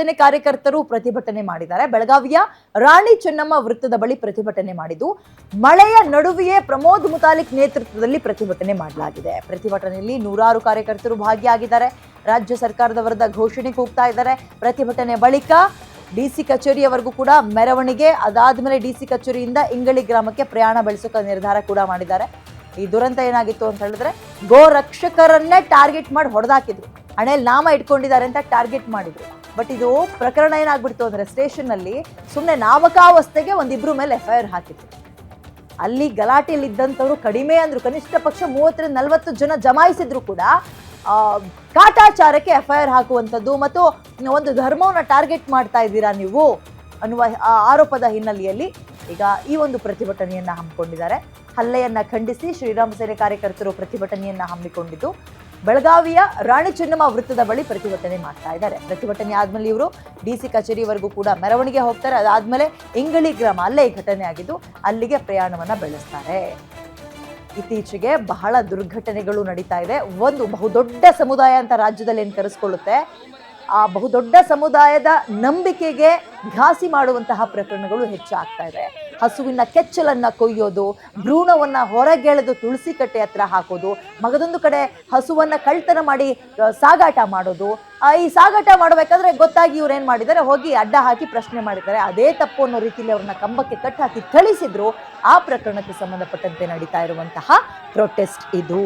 ಸೇನೆ ಕಾರ್ಯಕರ್ತರು ಪ್ರತಿಭಟನೆ ಮಾಡಿದ್ದಾರೆ. ಬೆಳಗಾವಿಯ ರಾಣಿ ಚೆನ್ನಮ್ಮ ವೃತ್ತದ ಬಳಿ ಪ್ರತಿಭಟನೆ ಮಾಡಿದ್ದು, ಮಳೆಯ ನಡುವೆಯೇ ಪ್ರಮೋದ್ ಮುತಾಲಿಕ್ ನೇತೃತ್ವದಲ್ಲಿ ಪ್ರತಿಭಟನೆ ಮಾಡಲಾಗಿದೆ. ಪ್ರತಿಭಟನೆಯಲ್ಲಿ ನೂರಾರು ಕಾರ್ಯಕರ್ತರು ಭಾಗಿಯಾಗಿದ್ದಾರೆ. ರಾಜ್ಯ ಸರ್ಕಾರದ ವಿರುದ್ಧ ಘೋಷಣೆ ಕೂಗ್ತಾ ಇದ್ದಾರೆ. ಪ್ರತಿಭಟನೆ ಬಳಿಕ ಡಿಸಿ ಕಚೇರಿಯವರೆಗೂ ಕೂಡ ಮೆರವಣಿಗೆ, ಅದಾದ್ಮೇಲೆ ಡಿಸಿ ಕಚೇರಿಯಿಂದ ಇಂಗಳಿ ಗ್ರಾಮಕ್ಕೆ ಪ್ರಯಾಣ ಬೆಳೆಸೋಕೆ ನಿರ್ಧಾರ ಕೂಡ ಮಾಡಿದ್ದಾರೆ. ಈ ದುರಂತ ಏನಾಗಿತ್ತು ಅಂತ ಹೇಳಿದ್ರೆ, ಗೋ ರಕ್ಷಕರನ್ನೇ ಟಾರ್ಗೆಟ್ ಮಾಡಿ ಹೊಡೆದಾಕಿದ್ರು. ಹಣೆಯಲ್ಲಿ ನಾಮ ಇಟ್ಕೊಂಡಿದ್ದಾರೆ ಅಂತ ಟಾರ್ಗೆಟ್ ಮಾಡಿದ್ರು. ಬಟ್ ಇದು ಪ್ರಕರಣ ಏನಾಗ್ಬಿಡ್ತು ಅಂದ್ರೆ ಸ್ಟೇಷನ್ ಅಲ್ಲಿ ಸುಮ್ಮನೆ ನಾಮಕಾವಸ್ಥೆಗೆ ಒಂದಿಬ್ರು ಮೇಲೆ ಎಫ್ ಐ ಆರ್ ಹಾಕಿತ್ತು ಅಲ್ಲಿ ಗಲಾಟೆಯಲ್ಲಿ ಇದ್ದಂಥವ್ರು ಕಡಿಮೆ ಅಂದ್ರು ಕನಿಷ್ಠ ಪಕ್ಷ ಮೂವತ್ತರಿಂದ ನಲವತ್ತು ಜನ ಜಮಾಯಿಸಿದ್ರು ಕೂಡ ಆ, ಕಾಟಾಚಾರಕ್ಕೆ ಎಫ್ ಐ ಆರ್ ಹಾಕುವಂಥದ್ದು ಮತ್ತು ಒಂದು ಧರ್ಮವನ್ನ ಟಾರ್ಗೆಟ್ ಮಾಡ್ತಾ ಇದ್ದೀರಾ ನೀವು ಅನ್ನುವ ಆರೋಪದ ಹಿನ್ನೆಲೆಯಲ್ಲಿ ಈಗ ಈ ಒಂದು ಪ್ರತಿಭಟನೆಯನ್ನ ಹಮ್ಮಿಕೊಂಡಿದ್ದಾರೆ. ಹಲ್ಲೆಯನ್ನ ಖಂಡಿಸಿ ಶ್ರೀರಾಮ ಸೇನೆ ಕಾರ್ಯಕರ್ತರು ಪ್ರತಿಭಟನೆಯನ್ನ ಹಮ್ಮಿಕೊಂಡಿದ್ದು. ಬೆಳಗಾವಿಯ ರಾಣಿ ಚೆನ್ನಮ್ಮ ವೃತ್ತದ ಬಳಿ ಪ್ರತಿಭಟನೆ ಮಾಡ್ತಾ ಇದ್ದಾರೆ. ಪ್ರತಿಭಟನೆ ಆದ್ಮೇಲೆ ಇವರು ಡಿ ಸಿ ಕಚೇರಿವರೆಗೂ ಕೂಡ ಮೆರವಣಿಗೆ ಹೋಗ್ತಾರೆ. ಅದಾದ್ಮೇಲೆ ಇಂಗಳಿ ಗ್ರಾಮ ಅಲ್ಲೇ ಈ ಘಟನೆ ಆಗಿದ್ದು ಅಲ್ಲಿಗೆ ಪ್ರಯಾಣವನ್ನ ಬೆಳೆಸ್ತಾರೆ. ಇತ್ತೀಚೆಗೆ ಬಹಳ ದುರ್ಘಟನೆಗಳು ನಡೀತಾ ಇದೆ. ಒಂದು ಬಹುದೊಡ್ಡ ಸಮುದಾಯ ಅಂತ ರಾಜ್ಯದಲ್ಲಿ ಏನು ಕರೆಸ್ಕೊಳ್ಳುತ್ತೆ? ಆ ಬಹುದೊಡ್ಡ ಸಮುದಾಯದ ನಂಬಿಕೆಗೆ ಘಾಸಿ ಮಾಡುವಂತಹ ಪ್ರಕರಣಗಳು ಹೆಚ್ಚಾಗ್ತಾ ಇದೆ. ಹಸುವಿನ ಕೆಚ್ಚಲನ್ನ ಕೊಯ್ಯೋದು, ಭ್ರೂಣವನ್ನು ಹೊರಗೆಳೆದು ತುಳಸಿ ಕಟ್ಟೆ ಹತ್ರ ಹಾಕೋದು, ಮಗದೊಂದು ಕಡೆ ಹಸುವನ್ನ ಕಳ್ತನ ಮಾಡಿ ಸಾಗಾಟ ಮಾಡೋದು. ಈ ಸಾಗಾಟ ಮಾಡಬೇಕಾದ್ರೆ ಗೊತ್ತಾಗಿ ಇವ್ರು ಏನು ಮಾಡಿದ್ದಾರೆ? ಹೋಗಿ ಅಡ್ಡ ಹಾಕಿ ಪ್ರಶ್ನೆ ಮಾಡಿದ್ದಾರೆ. ಅದೇ ತಪ್ಪು ಅನ್ನೋ ರೀತಿಯಲ್ಲಿ ಅವ್ರನ್ನ ಕಂಬಕ್ಕೆ ಕಟ್ ಹಾಕಿ ಥಳಿಸಿದ್ರು. ಆ ಪ್ರಕರಣಕ್ಕೆ ಸಂಬಂಧಪಟ್ಟಂತೆ ನಡೀತಾ ಇರುವಂತಹ ಪ್ರೊಟೆಸ್ಟ್ ಇದು.